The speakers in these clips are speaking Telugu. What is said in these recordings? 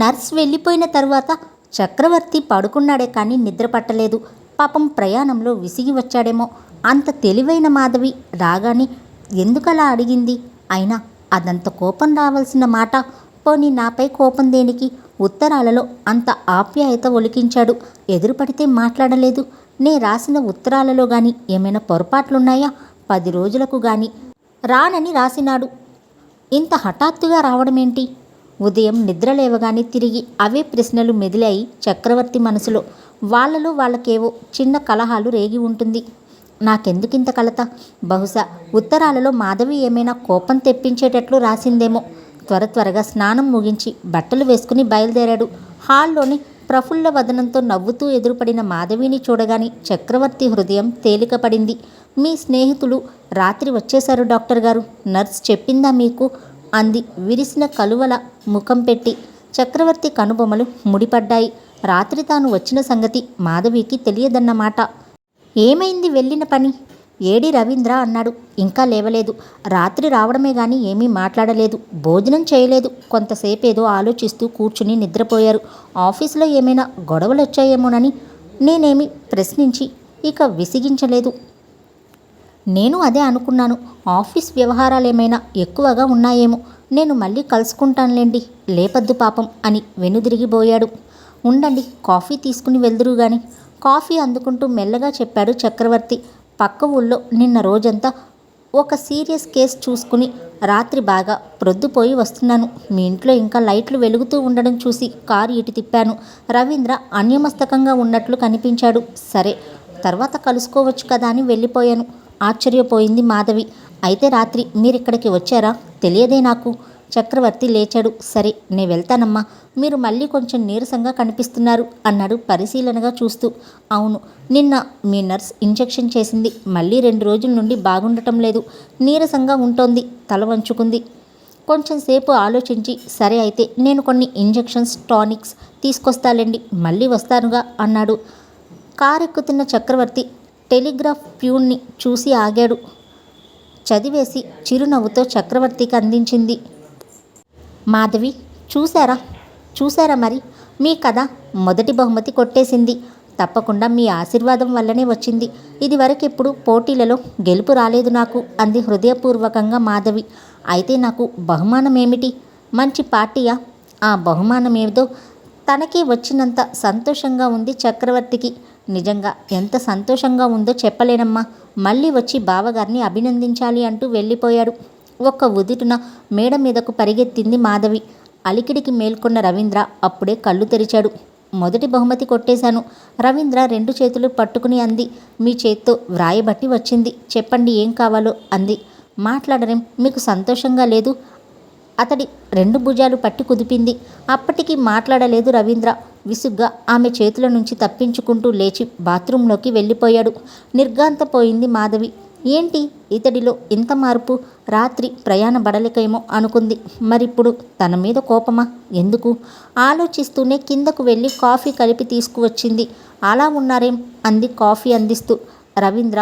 నర్స్ వెళ్ళిపోయిన తర్వాత చక్రవర్తి పడుకున్నాడే కానీ నిద్ర పట్టలేదు పాపం ప్రయాణంలో విసిగి వచ్చాడేమో. అంత తెలివైన మాధవి రాగానే ఎందుకలా అడిగింది? అయినా అదంత కోపం రావాల్సిన మాట. పోనీ నాపై కోపం దేనికి? ఉత్తరాలలో అంత ఆప్యాయత ఒలికించాడు. ఎదురుపడితే మాట్లాడలేదు. నే రాసిన ఉత్తరాలలో గాని ఏమైనా పొరపాట్లున్నాయా? పది రోజులకు గాని. రానని రాసినాడు. ఇంత హఠాత్తుగా రావడమేంటి? ఉదయం నిద్ర లేవగానే తిరిగి అవే ప్రశ్నలు మెదిలాయి చక్రవర్తి మనసులో. వాళ్ళలో వాళ్ళకేవో చిన్న కలహాలు రేగి ఉంటుంది. నాకెందుకింత కలత? బహుశా ఉత్తరాలలో మాధవి ఏమైనా కోపం తెప్పించేటట్లు రాసిందేమో. త్వర త్వరగా స్నానం ముగించి బట్టలు వేసుకుని బయలుదేరాడు. హాల్లోని ప్రఫుల్ల వదనంతో నవ్వుతూ ఎదురుపడిన మాధవిని చూడగానే చక్రవర్తి హృదయం తేలికపడింది. మీ స్నేహితులు రాత్రి వచ్చేశారు డాక్టర్ గారు. నర్స్ చెప్పిందా మీకు? అంది. విరిసిన కలువల ముఖం పెట్టి చక్రవర్తి కనుబొమలు ముడిపడ్డాయి. రాత్రి తాను వచ్చిన సంగతి మాధవికి తెలియదన్నమాట. ఏమైంది వెళ్ళిన పని? ఏడి రవీంద్ర అన్నాడు. ఇంకా లేవలేదు. రాత్రి రావడమే గాని ఏమీ మాట్లాడలేదు. భోజనం చేయలేదు. కొంతసేపు ఏదో ఆలోచిస్తూ కూర్చుని నిద్రపోయారు. ఆఫీసులో ఏమైనా గొడవలు వచ్చాయేమోనని నేనేమి ప్రశ్నించి ఇక విసిగించలేదు. నేను అదే అనుకున్నాను. ఆఫీస్ వ్యవహారాలు ఏమైనా ఎక్కువగా ఉన్నాయేమో. నేను మళ్ళీ కలుసుకుంటానులేండి లేపద్దు పాపం అని వెనుదిరిగిపోయాడు. ఉండండి కాఫీ తీసుకుని వెళ్దురు గాని. కాఫీ అందుకుంటూ మెల్లగా చెప్పాడు చక్రవర్తి. పక్క ఊళ్ళో నిన్న రోజంతా ఒక సీరియస్ కేసు చూసుకుని రాత్రి బాగా ప్రొద్దుపోయి వస్తున్నాను. మీ ఇంట్లో ఇంకా లైట్లు వెలుగుతూ ఉండడం చూసి కారు ఇటు తిప్పాను. రవీంద్ర అన్యమస్తకంగా ఉన్నట్లు కనిపించాడు. సరే తర్వాత కలుసుకోవచ్చు కదా అని వెళ్ళిపోయాను. ఆశ్చర్యపోయింది మాధవి. అయితే రాత్రి మీరిక్కడికి వచ్చారా? తెలియదే నాకు. చక్రవర్తి లేచాడు. సరే నే వెళ్తానమ్మా. మీరు మళ్ళీ కొంచెం నీరసంగా కనిపిస్తున్నారు అన్నాడు పరిశీలనగా చూస్తూ. అవును నిన్న మీ నర్స్ ఇంజెక్షన్ చేసింది. మళ్ళీ రెండు రోజుల నుండి బాగుండటం లేదు. నీరసంగా ఉంటోంది. తల వంచుకుంది. కొంచెం సేపు ఆలోచించి సరే అయితే నేను కొన్ని ఇంజెక్షన్స్ టానిక్స్ తీసుకొస్తాలేండి. మళ్ళీ వస్తానుగా అన్నాడు. కారెక్కుతున్న చక్రవర్తి టెలిగ్రాఫ్ ప్యూన్ని చూసి ఆగాడు. చదివేసి చిరునవ్వుతో చక్రవర్తికి అందించింది. మాధవి చూసారా చూసారా మరి? మీ కథ మొదటి బహుమతి కొట్టేసింది. తప్పకుండా మీ ఆశీర్వాదం వల్లనే వచ్చింది. ఇదివరకెప్పుడు పోటీలలో గెలుపు రాలేదు నాకు అంది హృదయపూర్వకంగా మాధవి. అయితే నాకు బహుమానం ఏమిటి? మంచి పార్టీయా? ఆ బహుమానం ఏదో తనకే వచ్చినంత సంతోషంగా ఉంది చక్రవర్తికి. నిజంగా ఎంత సంతోషంగా ఉందో చెప్పలేనమ్మా. మళ్ళీ వచ్చి బావగారిని అభినందించాలి అంటూ వెళ్ళిపోయాడు. ఒక్క ఉదుటున మేడ మీదకు పరిగెత్తింది మాధవి. అలికిడికి మేల్కొన్న రవీంద్ర అప్పుడే కళ్ళు తెరిచాడు. మొదటి బహుమతి కొట్టేశాను. రవీంద్ర రెండు చేతులు పట్టుకుని అంది. మీ చేత్తో వ్రాయబట్టి వచ్చింది. చెప్పండి ఏం కావాలో అంది. మాట్లాడరేం? మీకు సంతోషంగా లేదు. అతడి రెండు భుజాలు పట్టి కుదిపింది. అప్పటికి మాట్లాడలేదు రవీంద్ర. విసుగ్గా ఆమె చేతుల నుంచి తప్పించుకుంటూ లేచి బాత్రూంలోకి వెళ్ళిపోయాడు. నిర్గాంతపోయింది మాధవి. ఏంటి? ఇతడిలో ఇంత మార్పు? రాత్రి ప్రయాణ బడలికేమో అనుకుంది. మరిప్పుడు తన మీద కోపమా? ఎందుకు? ఆలోచిస్తూనే కిందకు వెళ్ళి కాఫీ కలిపి తీసుకువచ్చింది. అలా ఉన్నారేం అంది కాఫీ అందిస్తూ రవీంద్ర.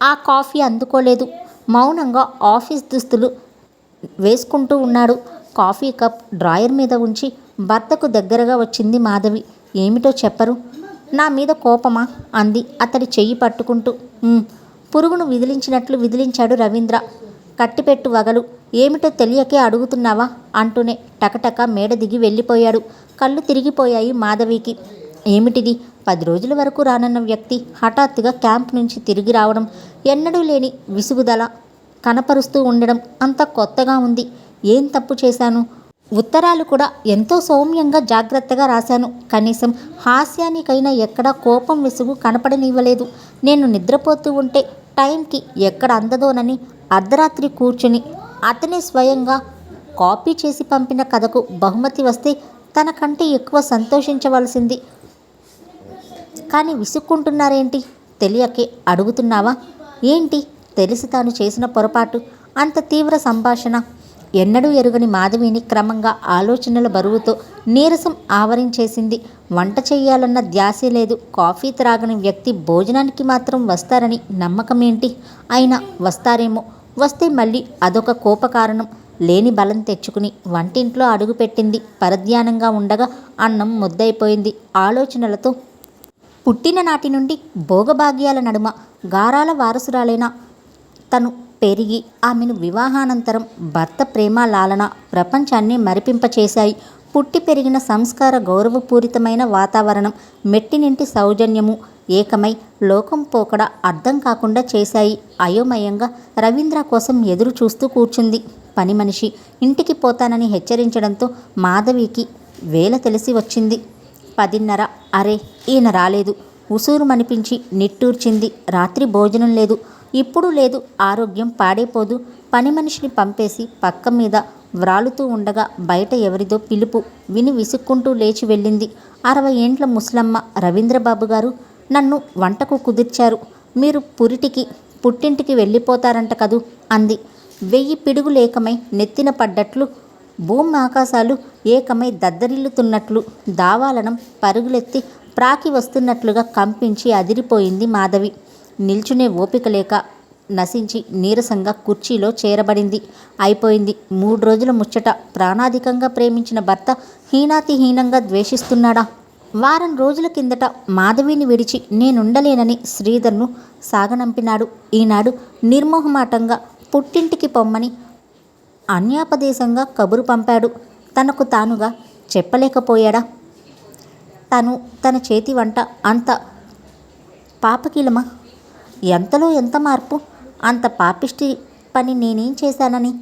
ఆ కాఫీ అందుకోలేదు. మౌనంగా ఆఫీస్ దుస్తులు వేసుకుంటూ ఉన్నాడు. కాఫీ కప్ డ్రాయర్ మీద ఉంచి భర్తకు దగ్గరగా వచ్చింది మాధవి. ఏమిటో చెప్పరు. నా మీద కోపమా? అంది అతడి చెయ్యి పట్టుకుంటూ. పురుగును విదిలించినట్లు విదిలించాడు రవీంద్ర. కట్టిపెట్టు వగలు. ఏమిటో తెలియకే అడుగుతున్నావా? అంటూనే టకటక మేడ దిగి వెళ్ళిపోయాడు. కళ్ళు తిరిగిపోయాయి మాధవికి. ఏమిటిది? పది రోజుల వరకు రానన్న వ్యక్తి హఠాత్తుగా క్యాంప్ నుంచి తిరిగి రావడం. ఎన్నడూ లేని విసుగుదల. కనపరుస్తూ ఉండడం అంత కొత్తగా ఉంది. ఏం తప్పు చేశాను? ఉత్తరాలు కూడా ఎంతో సౌమ్యంగా జాగ్రత్తగా రాశాను. కనీసం హాస్యానికైనా ఎక్కడా కోపం విసుగు కనపడనివ్వలేదు. నేను నిద్రపోతూ ఉంటే టైంకి ఎక్కడ అందదోనని అర్ధరాత్రి కూర్చుని అతనే స్వయంగా కాపీ చేసి పంపిన కథకు బహుమతి వస్తే తనకంటే ఎక్కువ సంతోషించవలసింది. కానీ విసుక్కుంటున్నారేంటి? తెలియకే అడుగుతున్నావా? ఏంటి? తెలిసి తాను చేసిన పొరపాటు. అంత తీవ్ర సంభాషణ. ఎన్నడూ ఎరుగని మాధవిని క్రమంగా ఆలోచనల బరువుతో నీరసం ఆవరించేసింది. వంట చెయ్యాలన్న ధ్యాసే లేదు. కాఫీ త్రాగని వ్యక్తి భోజనానికి మాత్రం వస్తారని నమ్మకమేంటి? అయినా వస్తారేమో. వస్తే మళ్ళీ అదొక కోపకారణం. లేని బలం తెచ్చుకుని వంటింట్లో అడుగుపెట్టింది. పరధ్యానంగా ఉండగా అన్నం ముద్దయిపోయింది. ఆలోచనలతో పుట్టిన నాటి నుండి భోగభాగ్యాల నడుమ. గారాల వారసురాలైన? తను పెరిగి ఆమెను వివాహానంతరం భర్త ప్రేమ లాలన ప్రపంచాన్ని మరిపింపచేశాయి. పుట్టి పెరిగిన సంస్కార గౌరవపూరితమైన వాతావరణం మెట్టినింటి సౌజన్యము ఏకమై లోకం పోకడ అర్థం కాకుండా చేశాయి. అయోమయంగా రవీంద్ర కోసం ఎదురు చూస్తూ కూర్చుంది. పని మనిషి ఇంటికి పోతానని హెచ్చరించడంతో మాధవికి వేల తెలిసి వచ్చింది. పదిన్నర అరే ఈయన రాలేదు. ఉసూరుమనిపించి నిట్టూర్చింది. రాత్రి భోజనం లేదు. ఇప్పుడు లేదు. ఆరోగ్యం పాడైపోదు. పని మనిషిని పంపేసి పక్క మీద వ్రాలుతూ ఉండగా బయట ఎవరిదో పిలుపు విని విసుక్కుంటూ లేచి వెళ్ళింది. అరవై ఏండ్ల ముసలమ్మ రవీంద్రబాబు గారు నన్ను వంటకు కుదిర్చారు. మీరు పురిటికి పుట్టింటికి వెళ్ళిపోతారంట కదూ అంది. వెయ్యి పిడుగు లేకమై నెత్తిన పడ్డట్లు భూమి ఆకాశాలు ఏకమై దద్దరిల్లుతున్నట్లు దావాలనం పరుగులెత్తి ప్రాకి వస్తున్నట్లుగా కంపించి అదిరిపోయింది మాధవి. నిల్చునే ఓపిక లేక నశించి నీరసంగా కుర్చీలో చేరబడింది. అయిపోయింది. మూడు రోజుల ముచ్చట. ప్రాణాధికంగా ప్రేమించిన భర్త హీనాతిహీనంగా ద్వేషిస్తున్నాడా? వారం రోజుల కిందట మాధవిని విడిచి నేనుండలేనని శ్రీధర్ను సాగనంపినాడు. ఈనాడు నిర్మోహమాటంగా పుట్టింటికి పొమ్మని అన్యాపదేశంగా కబురు పంపాడు. తనకు తానుగా చెప్పలేకపోయాడా? తను తన చేతి వంట అంత పాపకిలమా? ఎంతలో ఎంత మార్పు? అంత పాపిష్టి పని నేనేం చేశానని?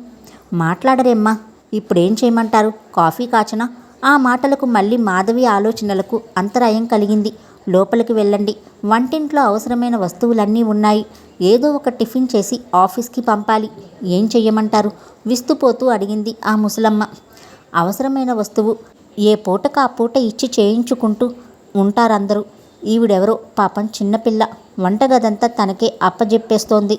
మాట్లాడరేమ్మా ఇప్పుడేం చేయమంటారు? కాఫీ కాచన? ఆ మాటలకు మళ్ళీ మాధవి ఆలోచనలకు అంతరాయం కలిగింది. లోపలికి వెళ్ళండి. వంటింట్లో అవసరమైన వస్తువులన్నీ ఉన్నాయి. ఏదో ఒక టిఫిన్ చేసి ఆఫీస్కి పంపాలి. ఏం చెయ్యమంటారు? విస్తుపోతూ అడిగింది ఆ ముసలమ్మ. అవసరమైన వస్తువు ఏ పూటకు ఆ పూట ఇచ్చి చేయించుకుంటూ ఉంటారందరూ. ఈవిడెవరో పాపం చిన్నపిల్ల వంటగదంతా తనకే అప్పజెప్పేస్తోంది.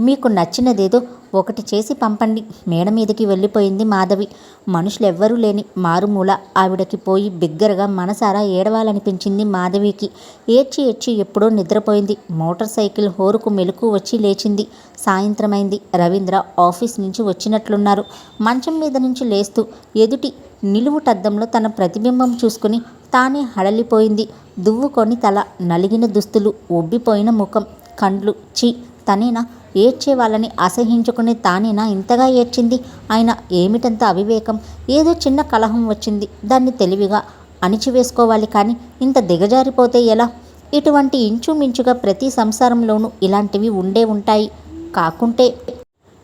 మీకు నచ్చినదేదో ఒకటి చేసి పంపండి. మేడ మీదకి వెళ్ళిపోయింది మాధవి. మనుషులెవ్వరూ లేని మారుమూల ఆవిడకి పోయి బిగ్గరగా మనసారా ఏడవాలనిపించింది మాధవికి. ఏడ్చి ఏడ్చి ఎప్పుడో నిద్రపోయింది. మోటార్ సైకిల్ హోరుకు మెలకు వచ్చి లేచింది. సాయంత్రమైంది. రవీంద్ర ఆఫీస్ నుంచి వచ్చినట్లున్నారు. మంచం మీద నుంచి లేస్తూ ఎదుటి నిలువుటద్దంలో తన ప్రతిబింబం చూసుకుని తానే హడలిపోయింది. దువ్వుకొని తల నలిగిన దుస్తులు ఒబ్బిపోయిన ముఖం కండ్లు చీ తనేనా? ఏడ్చే వాళ్ళని అసహించుకుని తానేనా? ఇంతగా ఏడ్చింది? ఆయన ఏమిటంత అవివేకం? ఏదో చిన్న కలహం వచ్చింది. దాన్ని తెలివిగా అణిచివేసుకోవాలి కానీ ఇంత దిగజారిపోతే ఎలా? ఇటువంటి ఇంచుమించుగా ప్రతి సంసారంలోనూ ఇలాంటివి ఉండే ఉంటాయి. కాకుంటే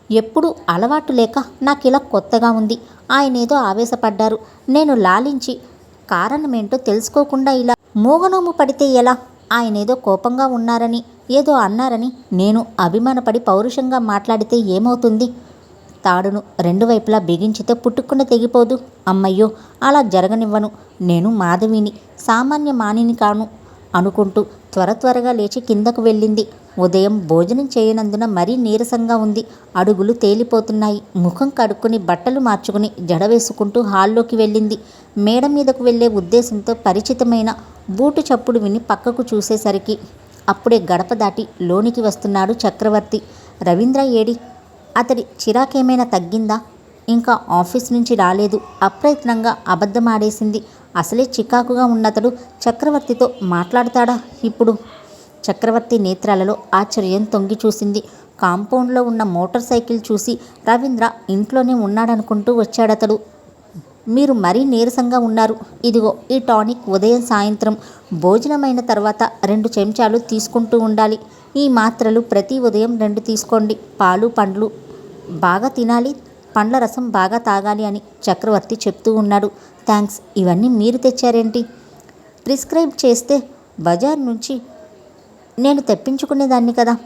ఎప్పుడు అలవాటు లేక నాకు ఇలా కొత్తగా ఉంది. ఆయన ఏదో ఆవేశపడ్డారు. నేను లాలించి కారణమేంటో తెలుసుకోకుండా ఇలా మూగనోము పడితే ఎలా? ఆయన ఏదో కోపంగా ఉన్నారని ఏదో అన్నారని నేను అభిమానపడి పౌరుషంగా మాట్లాడితే ఏమవుతుంది? తాడును రెండు వైపులా బిగించితే పుట్టుకున్న తెగిపోదు. అమ్మయ్యో అలా జరగనివ్వను. నేను మాధవిని సామాన్య మానిని కాను అనుకుంటూ త్వర త్వరగా లేచి కిందకు వెళ్ళింది. ఉదయం భోజనం చేయనందున మరీ నీరసంగా ఉంది. అడుగులు తేలిపోతున్నాయి. ముఖం కడుక్కుని బట్టలు మార్చుకుని జడ వేసుకుంటూ హాల్లోకి వెళ్ళింది. మేడ మీదకు వెళ్ళే ఉద్దేశంతో పరిచితమైన బూటు చప్పుడు విని పక్కకు చూసేసరికి అప్పుడే గడప దాటి లోనికి వస్తున్నాడు చక్రవర్తి. రవీంద్ర ఏడి అతడి చిరాకేమైనా తగ్గిందా? ఇంకా ఆఫీస్ నుంచి రాలేదు. అప్రయత్నంగా అబద్ధమాడేసింది. అసలే చికాకుగా ఉన్నతడు చక్రవర్తితో మాట్లాడతాడా ఇప్పుడు? చక్రవర్తి నేత్రాలలో ఆశ్చర్యం తొంగి చూసింది. కాంపౌండ్లో ఉన్న మోటార్ సైకిల్ చూసి రవీంద్ర ఇంట్లోనే ఉన్నాడనుకుంటూ వచ్చాడతడు. మీరు మరీ నీరసంగా ఉన్నారు. ఇదిగో ఈ టానిక్ ఉదయం సాయంత్రం. భోజనమైన తర్వాత రెండు చెంచాలు తీసుకుంటూ ఉండాలి. ఈ మాత్రలు ప్రతి ఉదయం రెండు తీసుకోండి. పాలు పండ్లు బాగా తినాలి. పండ్ల రసం బాగా తాగాలి అని చక్రవర్తి చెప్తూ ఉన్నాడు. థ్యాంక్స్ ఇవన్నీ మీరు తెచ్చారేంటి? ప్రిస్క్రైబ్ చేస్తే బజార్ నుంచి నేను తెప్పించుకునేదాన్ని కదా.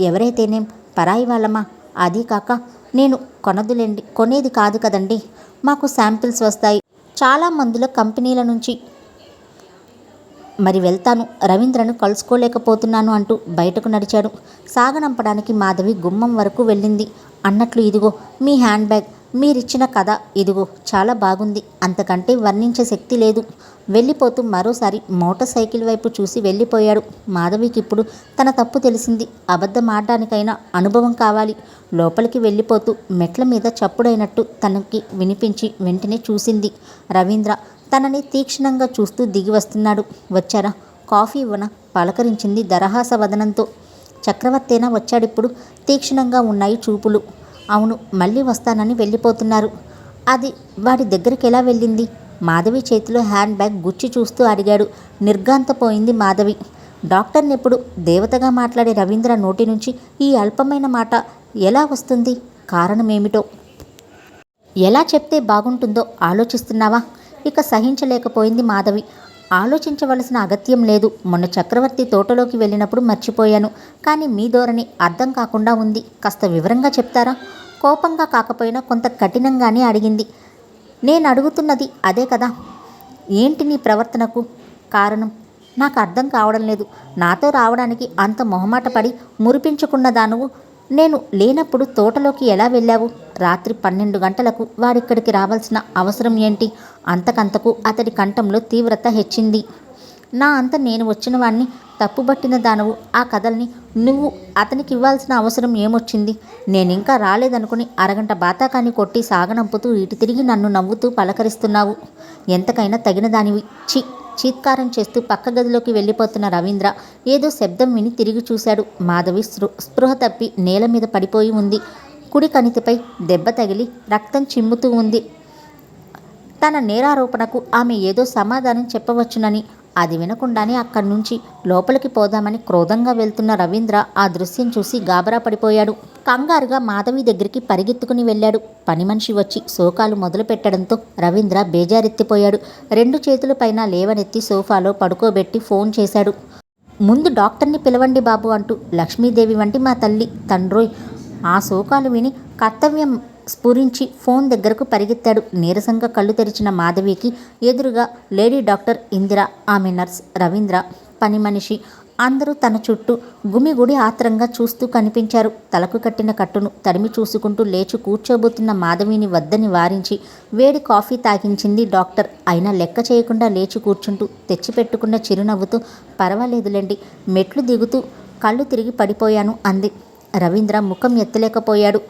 ఎవరైతేనేం పరాయి వాళ్ళమా? అది కాక నేను కొనదులేండి. కొనేది కాదు కదండి. మాకు శాంపిల్స్ వస్తాయి. చాలా మందుల కంపెనీల నుంచి మరి వెళ్తాను. రవీంద్రను కలుసుకోలేకపోతున్నాను అంటూ బయటకు నడిచాడు. సాగనంపడానికి మాధవి గుమ్మం వరకు వెళ్ళింది. అన్నట్లు ఇదిగో మీ హ్యాండ్ బ్యాగ్ మీరిచ్చిన కథ ఇదిగో చాలా బాగుంది. అంతకంటే వర్ణించే శక్తి లేదు. వెళ్ళిపోతూ మరోసారి మోటార్ సైకిల్ వైపు చూసి వెళ్ళిపోయాడు. మాధవికి ఇప్పుడు తన తప్పు తెలిసింది. అబద్ధం ఆడడానికైనా అనుభవం కావాలి. లోపలికి వెళ్ళిపోతూ మెట్ల మీద చప్పుడైనట్టు తనకి వినిపించి వెంటనే చూసింది రవీంద్ర. తనని తీక్షణంగా చూస్తూ దిగి వస్తున్నాడు. వచ్చారా? కాఫీ ఇవ్వన? పలకరించింది దరహాస వదనంతో. చక్రవర్తేనా? వచ్చాడిప్పుడు తీక్షణంగా ఉన్నాయి చూపులు. అవును మళ్ళీ వస్తానని వెళ్ళిపోతున్నారు. అది వాడి దగ్గరికి ఎలా వెళ్ళింది? మాధవి చేతిలో హ్యాండ్ బ్యాగ్ గుచ్చి చూస్తూ అడిగాడు. నిర్గాంతపోయింది మాధవి. డాక్టర్ని ఎప్పుడు దేవతగా మాట్లాడే రవీంద్ర నోటి నుంచి ఈ అల్పమైన మాట ఎలా వస్తుంది? కారణమేమిటో? ఎలా చెప్తే బాగుంటుందో ఆలోచిస్తున్నావా? ఇక సహించలేకపోయింది మాధవి. ఆలోచించవలసిన అగత్యం లేదు. మొన్న చక్రవర్తి తోటలోకి వెళ్ళినప్పుడు మర్చిపోయాను. కానీ మీ ధోరణి అర్థం కాకుండా ఉంది. కాస్త వివరంగా చెప్తారా? కోపంగా కాకపోయినా కొంత కఠినంగానే అడిగింది. నేను అడుగుతున్నది అదే కదా. ఏంటి నీ ప్రవర్తనకు కారణం? నాకు అర్థం కావడం లేదు. నాతో రావడానికి అంత మొహమాట పడి మురిపించుకున్న దానువు నేను లేనప్పుడు తోటలోకి ఎలా వెళ్ళావు? రాత్రి పన్నెండు గంటలకు వాడిక్కడికి రావాల్సిన అవసరం ఏంటి? అంతకంతకు అతడి కంఠంలో తీవ్రత హెచ్చింది. నా అంత నేను వచ్చిన వాణ్ణి తప్పుబట్టిన దానవు ఆ కథల్ని నువ్వు అతనికి ఇవ్వాల్సిన అవసరం ఏమొచ్చింది? నేనింకా రాలేదనుకుని అరగంట బాతాకాన్ని కొట్టి సాగనంపుతూ ఇటు తిరిగి నన్ను నవ్వుతూ పలకరిస్తున్నావు. ఎంతకైనా తగిన దానివి. చి చీత్కారం చేస్తూ పక్క గదిలోకి వెళ్ళిపోతున్న రవీంద్ర ఏదో శబ్దం విని తిరిగి చూశాడు. మాధవి స్పృ స్పృహ తప్పి నేల మీద పడిపోయి ఉంది. కుడి కణితిపై దెబ్బ తగిలి రక్తం చిమ్ముతూ ఉంది. తన నేరారోపణకు ఆమె ఏదో సమాధానం చెప్పవచ్చునని అది వినకుండానే అక్కడి నుంచి లోపలికి పోదామని క్రోధంగా వెళ్తున్న రవీంద్ర ఆ దృశ్యం చూసి గాబరా పడిపోయాడు. కంగారుగా మాధవి దగ్గరికి పరిగెత్తుకుని వెళ్ళాడు. పని మనిషి వచ్చి శోకాలు మొదలుపెట్టడంతో రవీంద్ర బేజారెత్తిపోయాడు. రెండు చేతులపైన లేవనెత్తి సోఫాలో పడుకోబెట్టి ఫోన్ చేశాడు. ముందు డాక్టర్ని పిలవండి బాబు అంటూ లక్ష్మీదేవి వంటి మా తల్లి తండ్రోయ్ ఆ శోకాలు విని కర్తవ్యం స్ఫురించి ఫోన్ దగ్గరకు పరిగెత్తాడు. నీరసంగా కళ్ళు తెరిచిన మాధవికి ఎదురుగా లేడీ డాక్టర్ ఇందిర ఆమె నర్స్ రవీంద్ర పని మనిషి అందరూ తన చుట్టూ గుమిగుడి ఆత్రంగా చూస్తూ కనిపించారు. తలకు కట్టిన కట్టును తడిమి చూసుకుంటూ లేచి కూర్చోబోతున్న మాధవిని వద్దని వారించి వేడి కాఫీ తాగించింది డాక్టర్. అయినా లెక్క చేయకుండా లేచి కూర్చుంటూ తెచ్చిపెట్టుకున్న చిరునవ్వుతూ పర్వాలేదులేండి మెట్లు దిగుతూ కళ్ళు తిరిగి పడిపోయాను అంది. రవీంద్ర ముఖం ఎత్తలేకపోయాడు.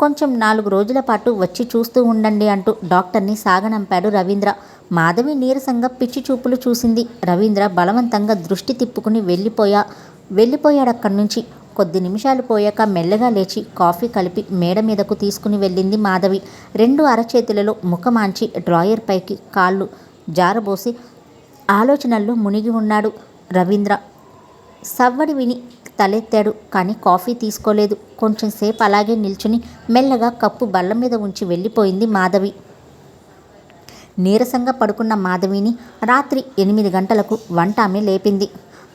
కొంచెం నాలుగు రోజుల పాటు వచ్చి చూస్తూ ఉండండి అంటూ డాక్టర్ని సాగనంపాడు రవీంద్ర. మాధవి నీరసంగా పిచ్చి చూపులు చూసింది. రవీంద్ర బలవంతంగా దృష్టి తిప్పుకుని వెళ్ళిపోయా వెళ్ళిపోయాడక్కడి నుంచి. కొద్ది నిమిషాలు పోయాక మెల్లగా లేచి కాఫీ కలిపి మేడ మీదకు తీసుకుని వెళ్ళింది మాధవి. రెండు అరచేతులలో ముఖమాంచి డ్రాయర్ పైకి కాళ్ళు జారబోసి ఆలోచనల్లో మునిగి ఉన్నాడు రవీంద్ర. సవ్వడి విని తలెత్తాడు కానీ కాఫీ తీసుకోలేదు. కొంచెం సేపు అలాగే నిల్చుని మెల్లగా కప్పు బల్ల మీద ఉంచి వెళ్ళిపోయింది మాధవి. నీరసంగా పడుకున్న మాధవిని రాత్రి ఎనిమిది గంటలకు వంట ఆమె లేపింది.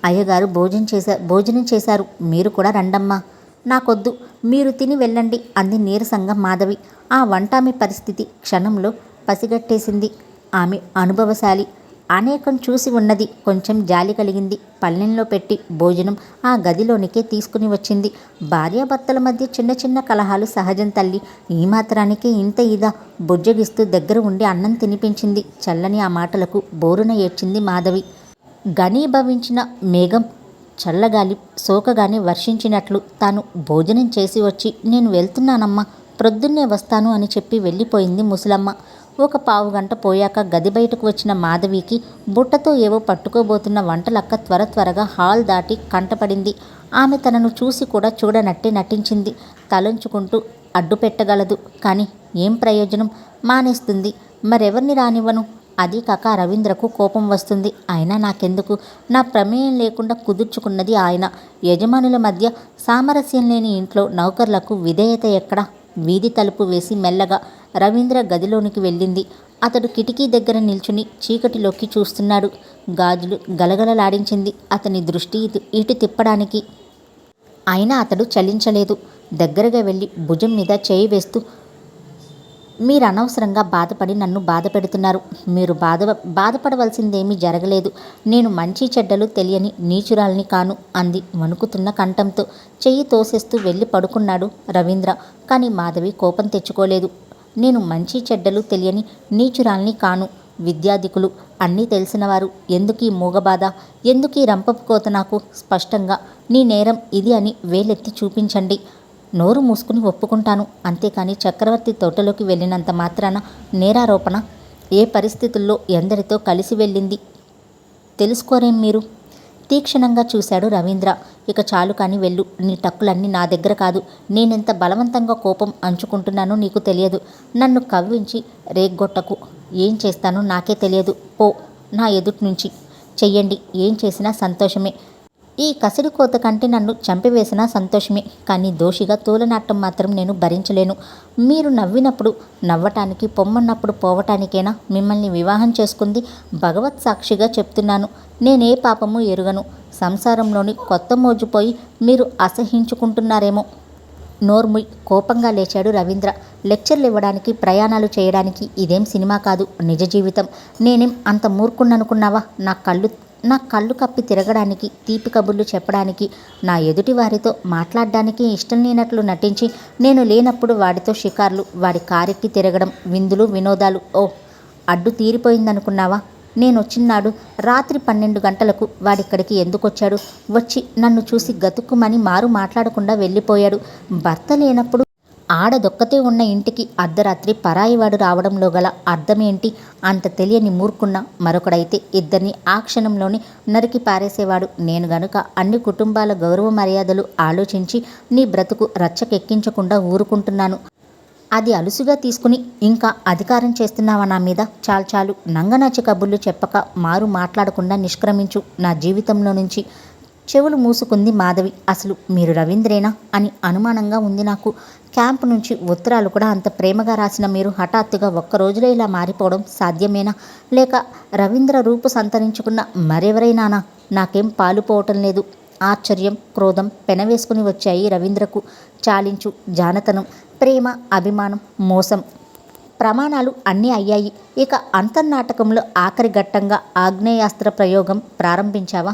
అయ్యగారు భోజనం చేశా భోజనం చేశారు. మీరు కూడా రండమ్మా. నాకొద్దు. మీరు తిని వెళ్ళండి అంది నీరసంగా మాధవి. ఆ వంటామి పరిస్థితి క్షణంలో పసిగట్టేసింది. ఆమె అనుభవశాలి. అనేకం చూసి ఉన్నది. కొంచెం జాలి కలిగింది. పల్లెంలో పెట్టి భోజనం ఆ గదిలోనికే తీసుకుని వచ్చింది. భార్యాభర్తల మధ్య చిన్న చిన్న కలహాలు సహజం తల్లి. ఈ మాత్రానికే ఇంత ఇదా బుజ్జగిస్తూ దగ్గర ఉండి అన్నం తినిపించింది. చల్లని ఆ మాటలకు బోరున ఏడ్చింది మాధవి. ఘనీభవించిన మేఘం చల్లగాలి సోకగానే వర్షించినట్లు తాను భోజనం చేసి వచ్చి నేను వెళ్తున్నానమ్మా ప్రొద్దున్నే వస్తాను అని చెప్పి వెళ్ళిపోయింది ముసలమ్మ. ఒక పావు గంట పోయాక గది బయటకు వచ్చిన మాధవికి బుట్టతో ఏవో పట్టుకోబోతున్న వంటలక్క త్వర త్వరగా హాల్ దాటి కంటపడింది. ఆమె తనను చూసి కూడా చూడనట్టే నటించింది. తలంచుకుంటూ అడ్డు పెట్టగలదు. కానీ ఏం ప్రయోజనం? మానేస్తుంది. మరెవరిని రానివ్వను? అది కాక రవీంద్రకు కోపం వస్తుంది. అయినా నాకెందుకు? నా ప్రమేయం లేకుండా కుదుర్చుకున్నది ఆయన. యజమానుల మధ్య సామరస్యం లేని ఇంట్లో నౌకర్లకు విధేయత ఎక్కడ? వీధి తలుపు వేసి మెల్లగా రవీంద్ర గదిలోనికి వెళ్ళింది. అతడు కిటికీ దగ్గర నిల్చుని చీకటిలోకి చూస్తున్నాడు. గాజులు గలగలలాడించింది అతని దృష్టి ఇటు ఇటు తిప్పడానికి. అయినా అతడు చలించలేదు. దగ్గరగా వెళ్ళి భుజం మీద చేయి వేస్తూ మీరు అనవసరంగా బాధపడి నన్ను బాధ పెడుతున్నారు. మీరు బాధ బాధపడవలసిందేమీ జరగలేదు. నేను మంచి చెడ్డలు తెలియని నీచురాల్ని కాను అంది వణుకుతున్న కంఠంతో. చెయ్యి తోసేస్తూ వెళ్ళి పడుకున్నాడు రవీంద్ర. కానీ మాధవి కోపం తెచ్చుకోలేదు. నేను మంచి చెడ్డలు తెలియని నీచురాల్ని కాను విద్యాధికులు అన్నీ తెలిసినవారు. ఎందుకీ మూగబాధ? ఎందుకీ రంపపు కోత నాకు? స్పష్టంగా నీ నేరం ఇది అని వేలెత్తి చూపించండి. నోరు మూసుకుని ఒప్పుకుంటాను. అంతేకాని చక్రవర్తి తోటలోకి వెళ్ళినంత మాత్రాన నేరారోపణ ఏ పరిస్థితుల్లో ఎందరితో కలిసి వెళ్ళింది? తెలుసుకోరేం మీరు? తీక్షణంగా చూశాడు రవీంద్ర. ఇక చాలు కాని వెళ్ళు. నీ టక్కులన్నీ నా దగ్గర కాదు. నేనెంత బలవంతంగా కోపం అంచుకుంటున్నానో నీకు తెలియదు. నన్ను కవ్వించి రేగ్గొట్టకు. ఏం చేస్తానో నాకే తెలియదు. పో నా ఎదుటి నుంచి చెయ్యండి. ఏం చేసినా సంతోషమే. ఈ కసిడి కోత కంటే నన్ను చంపివేసినా సంతోషమే కానీ దోషిగా తూలనాటం మాత్రం నేను భరించలేను. మీరు నవ్వినప్పుడు నవ్వటానికి పొమ్మన్నప్పుడు పోవటానికైనా మిమ్మల్ని వివాహం చేసుకుంది భగవత్ సాక్షిగా చెప్తున్నాను. నేనే పాపము ఎరుగను. సంసారంలోని కొత్త మోజుపోయి మీరు అసహించుకుంటున్నారేమో. నోర్ముయ్ కోపంగా లేచాడు రవీంద్ర. లెక్చర్లు ఇవ్వడానికి ప్రయాణాలు చేయడానికి ఇదేం సినిమా కాదు నిజ జీవితం. నేనేం అంత మూర్ఖున్ననుకున్నావా నా కళ్ళు నా కళ్ళు కప్పి తిరగడానికి తీపి కబుర్లు చెప్పడానికి నా ఎదుటి వారితో మాట్లాడడానికి ఇష్టం లేనట్లు నటించి నేను లేనప్పుడు వాడితో షికార్లు వాడి కారెక్కి తిరగడం విందులు వినోదాలు ఓ అడ్డు తీరిపోయిందనుకున్నావా? నేను వచ్చినాడు రాత్రి పన్నెండు గంటలకు వాడిక్కడికి ఎందుకొచ్చాడు? వచ్చి నన్ను చూసి గతుక్కుమని మారు మాట్లాడకుండా వెళ్ళిపోయాడు. భర్త లేనప్పుడు ఆడదొక్కతే ఉన్న ఇంటికి అర్ధరాత్రి పరాయివాడు రావడంలో గల అర్థమేంటి అంత తెలియని మూర్ఖున్న మరొకడైతే ఇద్దరిని ఆ క్షణంలోనే నరికి పారేసేవాడు. నేను గనుక అన్ని కుటుంబాల గౌరవ మర్యాదలు ఆలోచించి నీ బ్రతుకు రచ్చకెక్కించకుండా ఊరుకుంటున్నాను. అది అలుసుగా తీసుకుని ఇంకా అధికారం చేస్తున్నావా నా మీద? చాలు చాలు. నంగనాచి కబుర్లు చెప్పక మారు మాట్లాడకుండా నిష్క్రమించు. నా జీవితంలో నుంచి చెవులు మూసుకుంది మాధవి. అసలు మీరు రవీంద్రేనా అని అనుమానంగా ఉంది నాకు. క్యాంపు నుంచి ఉత్తరాలు కూడా అంత ప్రేమగా రాసిన మీరు హఠాత్తుగా ఒక్క రోజులో ఇలా మారిపోవడం సాధ్యమేనా? లేక రవీంద్ర రూపు సంతరించుకున్న మరెవరైనానా? నాకేం పాలుపోవటం లేదు. ఆశ్చర్యం క్రోధం పెనవేసుకుని వచ్చాయి రవీంద్రకు. చాలించు జానతనం. ప్రేమ అభిమానం మోసం. ప్రమాణాలు అన్నీ అయ్యాయి. ఇక అంతర్నాటకంలో ఆఖరి ఘట్టంగా ఆగ్నేయాస్త్ర ప్రయోగం ప్రారంభించావా?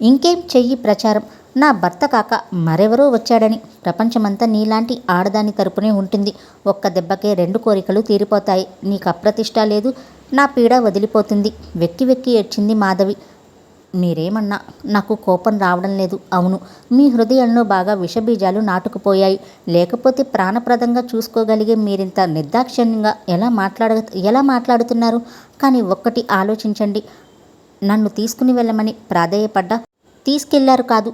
ఇంకేం చెయ్యి ప్రచారం? నా భర్త కాక మరెవరో వచ్చాడని. ప్రపంచమంతా నీలాంటి ఆడదాని తరపునే ఉంటుంది. ఒక్క దెబ్బకే రెండు కోరికలు తీరిపోతాయి. నీకు అప్రతిష్ట లేదు. నా పీడ వదిలిపోతుంది. వెక్కి వెక్కి ఏడ్చింది మాధవి. మీరేమన్నా? నాకు కోపం రావడం లేదు. అవును. మీ హృదయంలో బాగా విషబీజాలు నాటుకుపోయాయి. లేకపోతే ప్రాణప్రదంగా చూసుకోగలిగే మీరింత నిర్దాక్షిణ్యంగా ఎలా మాట్లాడ ఎలా మాట్లాడుతున్నారు? కానీ ఒక్కటి ఆలోచించండి. నన్ను తీసుకుని వెళ్ళమని ప్రాధేయపడ్డా? తీసుకెళ్ళారు కాదు.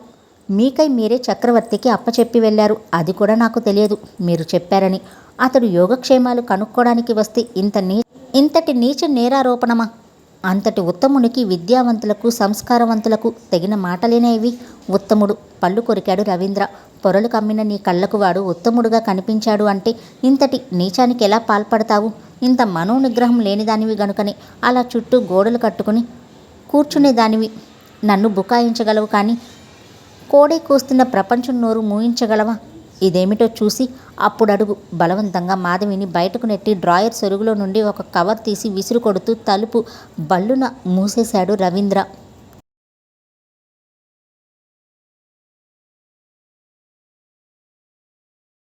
మీకై మీరే చక్రవర్తికి అప్పచెప్పి వెళ్ళారు. అది కూడా నాకు తెలియదు. మీరు చెప్పారని. అతడు యోగక్షేమాలు కనుక్కోవడానికి వస్తే ఇంత నీ ఇంతటి నీచ నేరారోపణమా? అంతటి ఉత్తమునికి విద్యావంతులకు సంస్కారవంతులకు తగిన మాటలేనే ఇవి? ఉత్తముడు పళ్ళు కొరికాడు రవీంద్ర. పొరలు కమ్మిన నీ కళ్ళకు వాడు ఉత్తముడుగా కనిపించాడు అంటే ఇంతటి నీచానికి ఎలా పాల్పడతావు? ఇంత మనోనిగ్రహం లేనిదానివి గనుకని. అలా చుట్టూ గోడలు కట్టుకుని కూర్చునేదానివి. నన్ను బుకాయించగలవు కానీ కోడే కూస్తున్న ప్రపంచం నోరు మూయించగలవా? ఇదేమిటో చూసి అప్పుడడుగు బలవంతంగా మాధవిని బయటకు నెట్టి డ్రాయర్ సొరుగులో నుండి ఒక కవర్ తీసి విసురు కొడుతూ తలుపు బల్లున మూసేశాడు రవీంద్ర.